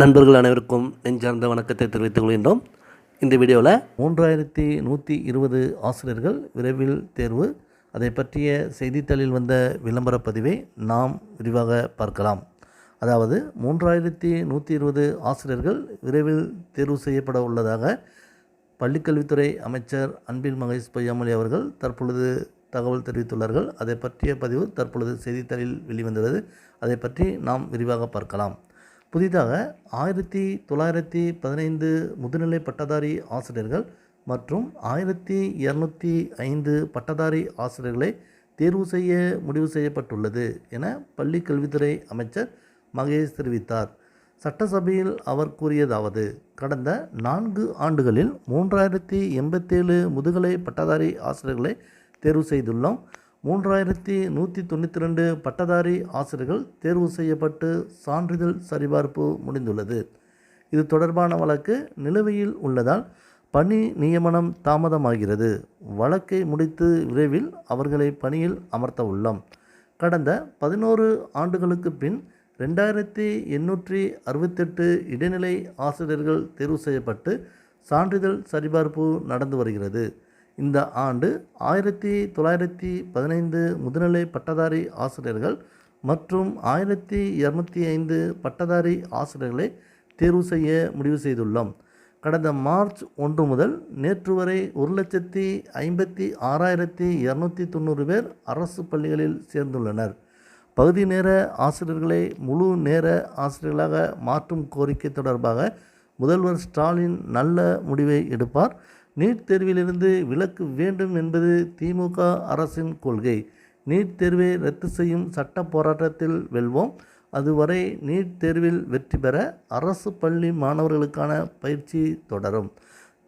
நண்பர்கள் அனைவருக்கும் நெஞ்சார்ந்த வணக்கத்தை தெரிவித்துக் கொள்கின்றோம். இந்த வீடியோவில் மூன்றாயிரத்தி நூற்றி இருபது ஆசிரியர்கள் விரைவில் தேர்வு. அதை பற்றிய செய்தித்தாளில் வந்த விளம்பரப் பதிவை நாம் விரிவாக பார்க்கலாம். அதாவது மூன்றாயிரத்தி நூற்றி இருபது ஆசிரியர்கள் விரைவில் தேர்வு செய்யப்பட உள்ளதாக பள்ளிக்கல்வித்துறை அமைச்சர் அன்பில் மகேஷ் பொய்யாமொழி அவர்கள் தற்பொழுது தகவல் தெரிவித்துள்ளார்கள். அதை பற்றிய பதிவு தற்பொழுது செய்தித்தாளில் வெளிவந்துள்ளது. அதை பற்றி நாம் விரிவாக பார்க்கலாம். புதிதாக ஆயிரத்தி தொள்ளாயிரத்தி பதினைந்து முதுநிலை பட்டதாரி ஆசிரியர்கள் மற்றும் ஆயிரத்தி இரநூத்தி ஐந்து பட்டதாரி ஆசிரியர்களை தேர்வு செய்ய முடிவு செய்யப்பட்டுள்ளது என பள்ளி கல்வித்துறை அமைச்சர் மகேஷ் தெரிவித்தார். சட்டசபையில் அவர் கூறியதாவது கடந்த நான்கு ஆண்டுகளில் மூன்றாயிரத்தி எண்பத்தேழு முதுகலை பட்டதாரி ஆசிரியர்களை தேர்வு செய்துள்ளோம். மூன்றாயிரத்தி நூற்றி தொண்ணூற்றி ரெண்டு பட்டதாரி ஆசிரியர்கள் தேர்வு செய்யப்பட்டு சான்றிதழ் சரிபார்ப்பு முடிந்துள்ளது. இது தொடர்பான வழக்கு நிலுவையில் உள்ளதால் பணி நியமனம் தாமதமாகிறது. வழக்கை முடித்து விரைவில் அவர்களை பணியில் அமர்த்த உள்ளோம். கடந்த பதினோரு ஆண்டுகளுக்கு பின் ரெண்டாயிரத்தி எண்ணூற்றி அறுபத்தெட்டு இடைநிலை ஆசிரியர்கள் தேர்வு செய்யப்பட்டு சான்றிதழ் சரிபார்ப்பு நடந்து வருகிறது. இந்த ஆண்டு ஆயிரத்தி தொள்ளாயிரத்தி பதினைந்து முதுநிலை பட்டதாரி ஆசிரியர்கள் மற்றும் ஆயிரத்தி இரநூத்தி ஐந்து பட்டதாரி ஆசிரியர்களை தேர்வு செய்ய முடிவு செய்துள்ளோம். கடந்த மார்ச் ஒன்று முதல் நேற்று வரை ஒரு லட்சத்தி ஐம்பத்தி ஆறாயிரத்தி இரநூத்தி தொண்ணூறு பேர் அரசு பள்ளிகளில் சேர்ந்துள்ளனர். பகுதி நேர ஆசிரியர்களை முழு நேர ஆசிரியர்களாக மாற்றும் கோரிக்கை தொடர்பாக முதல்வர் ஸ்டாலின் நல்ல முடிவை எடுப்பார். நீட் தேர்விலிருந்து விலக்கு வேண்டும் என்பது திமுக அரசின் கொள்கை. நீட் தேர்வை ரத்து செய்யும் சட்ட போராட்டத்தில் வெல்வோம். அதுவரை நீட் தேர்வில் வெற்றி பெற அரசு பள்ளி மாணவர்களுக்கான பயிற்சி தொடரும்.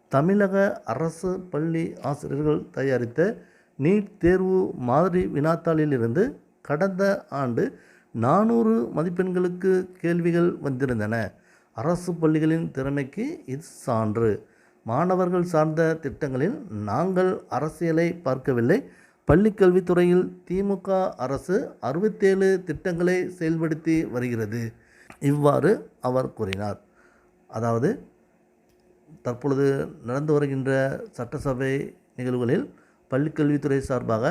தமிழக அரசு பள்ளி ஆசிரியர்கள் தயாரித்த நீட் தேர்வு மாதிரி வினாத்தாளிலிருந்து கடந்த ஆண்டு நானூறு மதிப்பெண்களுக்கு கேள்விகள் வந்திருந்தன. அரசு பள்ளிகளின் திறமைக்கு இது சான்று. மாணவர்கள் சார்ந்த திட்டங்களில் நாங்கள் அரசியலை பார்க்கவில்லை. பள்ளிக்கல்வித்துறையில் திமுக அரசு அறுபத்தேழு திட்டங்களை செயல்படுத்தி வருகிறது. இவ்வாறு அவர் கூறினார். அதாவது தற்பொழுது நடந்து வருகின்ற சட்டசபை நிகழ்வுகளில் பள்ளிக்கல்வித்துறை சார்பாக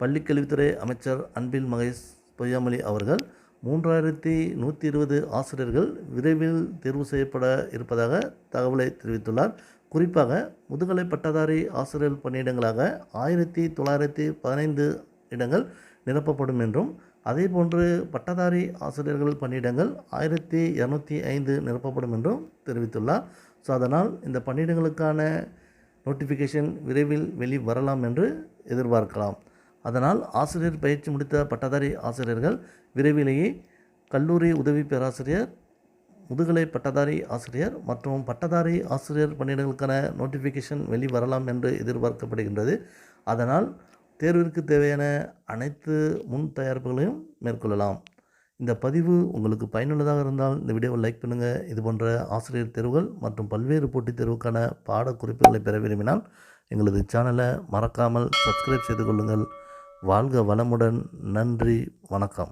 பள்ளிக்கல்வித்துறை அமைச்சர் அன்பில் மகேஷ் பொய்யாமொழி அவர்கள் மூன்றாயிரத்தி நூற்றி இருபது ஆசிரியர்கள் விரைவில் தேர்வு செய்யப்பட இருப்பதாக தகவலை தெரிவித்துள்ளார். குறிப்பாக முதுகலை பட்டதாரி ஆசிரியர் பணியிடங்களாக ஆயிரத்தி தொள்ளாயிரத்தி பதினைந்து இடங்கள் நிரப்பப்படும் என்றும் அதேபோன்று பட்டதாரி ஆசிரியர்கள் பணியிடங்கள் ஆயிரத்தி இரநூத்தி ஐந்து நிரப்பப்படும் என்றும் தெரிவித்துள்ளார். ஸோ அதனால் இந்த பணியிடங்களுக்கான நோட்டிஃபிகேஷன் விரைவில் வெளி வரலாம் என்று எதிர்பார்க்கலாம். அதனால் ஆசிரியர் பயிற்சி முடித்த பட்டதாரி ஆசிரியர்கள் விரைவிலேயே கல்லூரி உதவி பேராசிரியர் முதுகலை பட்டதாரி ஆசிரியர் மற்றும் பட்டதாரி ஆசிரியர் பணியிடங்களுக்கான நோட்டிஃபிகேஷன் வெளி வரலாம் என்று எதிர்பார்க்கப்படுகின்றது. அதனால் தேர்விற்கு தேவையான அனைத்து முன் தயாரிப்புகளையும் மேற்கொள்ளலாம். இந்த பதிவு உங்களுக்கு பயனுள்ளதாக இருந்தால் இந்த வீடியோவை லைக் பண்ணுங்கள் இது போன்ற ஆசிரியர் தேர்வுகள் மற்றும் பல்வேறு போட்டித் தேர்வுக்கான பாடக்குறிப்புகளை பெற விரும்பினால் எங்களது சேனலை மறக்காமல் சப்ஸ்கிரைப் செய்து கொள்ளுங்கள். வாழ்க வளமுடன். நன்றி. வணக்கம்.